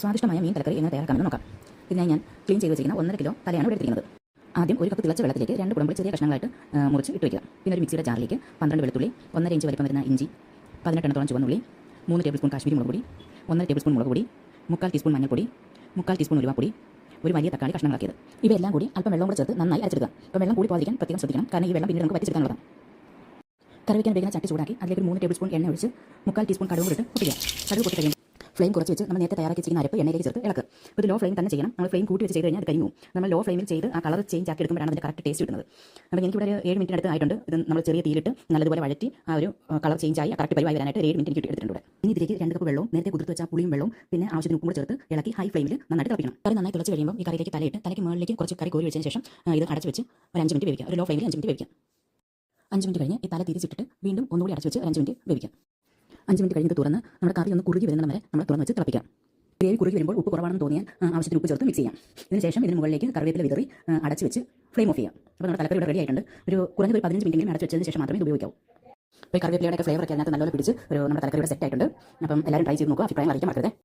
സ്വാദിഷ്ടമായ മീൻ തലക്കറി എങ്ങനെ തയ്യാറാക്കാമെന്ന് നോക്കാം. ഇതിനായി ഞാൻ ക്ലീൻ ചെയ്ത് വെച്ചിരിക്കുന്ന ഒന്നര കിലോ തലയാണ് ഇവിടെ എടുത്തിരിക്കുന്നത്. ആദ്യം ഒരു കപ്പ് തിളച്ച വെള്ളത്തിലേക്ക് രണ്ട് കുടമ്പ് ചെറിയ കഷ്ണങ്ങളായിട്ട് മുറിച്ച് ഇട്ട് വയ്ക്കുക പിന്നെ ഒരു മിക്സിയുടെ ജാറിലേക്ക് പന്ത്രണ്ട് വെളുത്തുള്ളി ഒന്നര ഇഞ്ച് വലിപ്പം വരുന്ന ഇഞ്ചി പതിനെട്ടെണ്ണത്തോളം ചുവന്നുള്ളി മൂന്ന് ടേബിൾ സ്പൂൺ കാശ്മീരി മുളക് പൊടി ഒന്നര ടേബിൾ സ്പൂൺ മുളക് പൊടി മുക്കാൽ ടീസ്പൂൺ മഞ്ഞൾപ്പൊടി മുക്കാൽ ടീസ്പൂൺ ഉലുവാപ്പൊടി ഒരു വലിയ തക്കാളി കഷ്ണങ്ങളാക്കിയത്. ഇവയെല്ലാം കൂടി അല്പം വെള്ളം കൂടെ ചേർത്ത് നന്നായി അരച്ചെടുക്കുക. അപ്പോൾ വെള്ളം കൂടി പോകാതിരിക്കാൻ പ്രത്യേകം ശ്രദ്ധിക്കണം കാരണം ഈ വെള്ളം പിന്നീട് നമുക്ക് വറ്റിച്ചെടുക്കാനുള്ളതാണ് കറി വയ്ക്കാൻ ഉപയോഗിക്കുന്ന ചട്ടി ചൂടാക്കി അതിലേക്ക് ഒരു മൂന്ന് ടേബിൾ സ്പൂൺ എണ്ണ ഒഴിച്ച് മുക്കാൽ ടീസ്പൂൺ കടുവ് കൂടി ഇട്ട് പൊട്ടിക്കുക. കടുവ് പൊട്ടി കഴിയും ഫ്ലെയിം കുറച്ച് വെച്ച് നമ്മൾ നേരത്തെ തയ്യാറാക്കി വെച്ചിരിക്കുന്ന അരപ്പ് എണ്ണയിലേക്ക് ചേർത്ത് ഇളക്കുക അപ്പോൾ ഇത് ലോ ഫ്ലെയിം തന്നെ ചെയ്യണം. നമ്മൾ ഫ്ലെയിം കൂട്ടി വെച്ച് ചെയ്ത് കഴിഞ്ഞാൽ അത് കഴിഞ്ഞു നമ്മൾ ലോ ഫ്ലെയിമിൽ ചെയ്ത് ആ കളർ ചേഞ്ച് ആക്കി എടുക്കുമ്പോഴാണ് അതിന്റെ കറക്റ്റ് ടേസ്റ്റ് കിട്ടുന്നത്. അപ്പോൾ എനിക്കിവിടെ ഒരു ഏഴ് മിനിറ്റ് അടുത്ത് ആയിട്ടുണ്ട്. ഇത് നമ്മൾ ചെറിയ തീയിലിട്ട് നല്ലതുപോലെ വഴറ്റി ആ ഒരു കളർ ചേഞ്ച് ആയി കറക്റ്റ് പരിവായി വരാനായിട്ട് ഏഴ് മിനിറ്റ് എനിക്ക് എടുത്തിട്ടുണ്ട്. ഇനി ഇതിലേക്ക് രണ്ട് കപ്പ് വെള്ളവും നേരത്തെ കുതിർത്ത് വെച്ച പുളിയും വെള്ളവും പിന്നെ ആവശ്യത്തിന് ഉപ്പും ചേർത്ത് ഇളക്കി ഹൈ ഫ്ലെയിമിൽ നന്നായിട്ട് തിളപ്പിക്കണം. കറി നന്നായി തിളച്ച് കഴിയുമ്പോൾ ഈ കറിയിലേക്ക് തലയിട്ട് തലയ്ക്ക് മുകളിലേക്ക് കുറച്ച് കറി കോരി വെച്ചതിന് ശേഷം ഇത് അടച്ച് വെച്ച് ഒരു അഞ്ച് മിനിറ്റ് വേവിക്കുക ഒരു ലോ ഫ്ലെയിമിൽ അഞ്ച് മിനിറ്റ് വേവിക്കാം. അഞ്ച് മിനിറ്റ് കഴിഞ്ഞ് ഈ തല തിരിച്ചിട്ടിട്ട് വീണ്ടും ഒന്നുകൂടി അടച്ച് വെച്ച് ഒരു അഞ്ച് മിനിറ്റ് വേവിക്കാം. അഞ്ച് മിനിറ്റ് കഴിഞ്ഞിട്ട് തുറന്ന് നമ്മുടെ കറി ഒന്ന് കുറുകി വരുന്ന വരെ നമ്മൾ തുറന്ന് വെച്ച് തിളപ്പിക്കാം. ഗ്രേവി കുറുകി വരുമ്പോൾ ഉപ്പ് കുറവാണെന്ന് തോന്നിയാൽ ആവശ്യത്തിന് ഉപ്പ് ചേർത്ത് മിക്സ് ചെയ്യാം. ഇതിനുശേഷം ഇതിന് മുകളിലേക്ക് കറിവേപ്പില വിതറി അടച്ച് വെച്ച് ഫ്ലെയിം ഓഫ് ചെയ്യാം. അപ്പോൾ നമ്മുടെ തലക്കറി റെഡി ആയിട്ടുണ്ട്. ഒരു കുറഞ്ഞത് ഒരു പതിനഞ്ച് മിനിറ്റ് അടച്ച് വെച്ചതിന് ശേഷം മാത്രമേ ഇത് ഉപയോഗിക്കാവൂ. അപ്പോൾ കറിവേപ്പിലയുടെ ഫ്ലേവർ ഒക്കെ അതിനകത്ത് നല്ലപോലെ പിടിച്ച് ഒരു നമ്മുടെ തലക്കറിയുടെ സെറ്റ് ആയിട്ടുണ്ട്. അപ്പം എല്ലാവരും ട്രൈ ചെയ്ത് നോക്കുക അഭിപ്രായം അറിയിക്കാൻ മറക്കരുത്.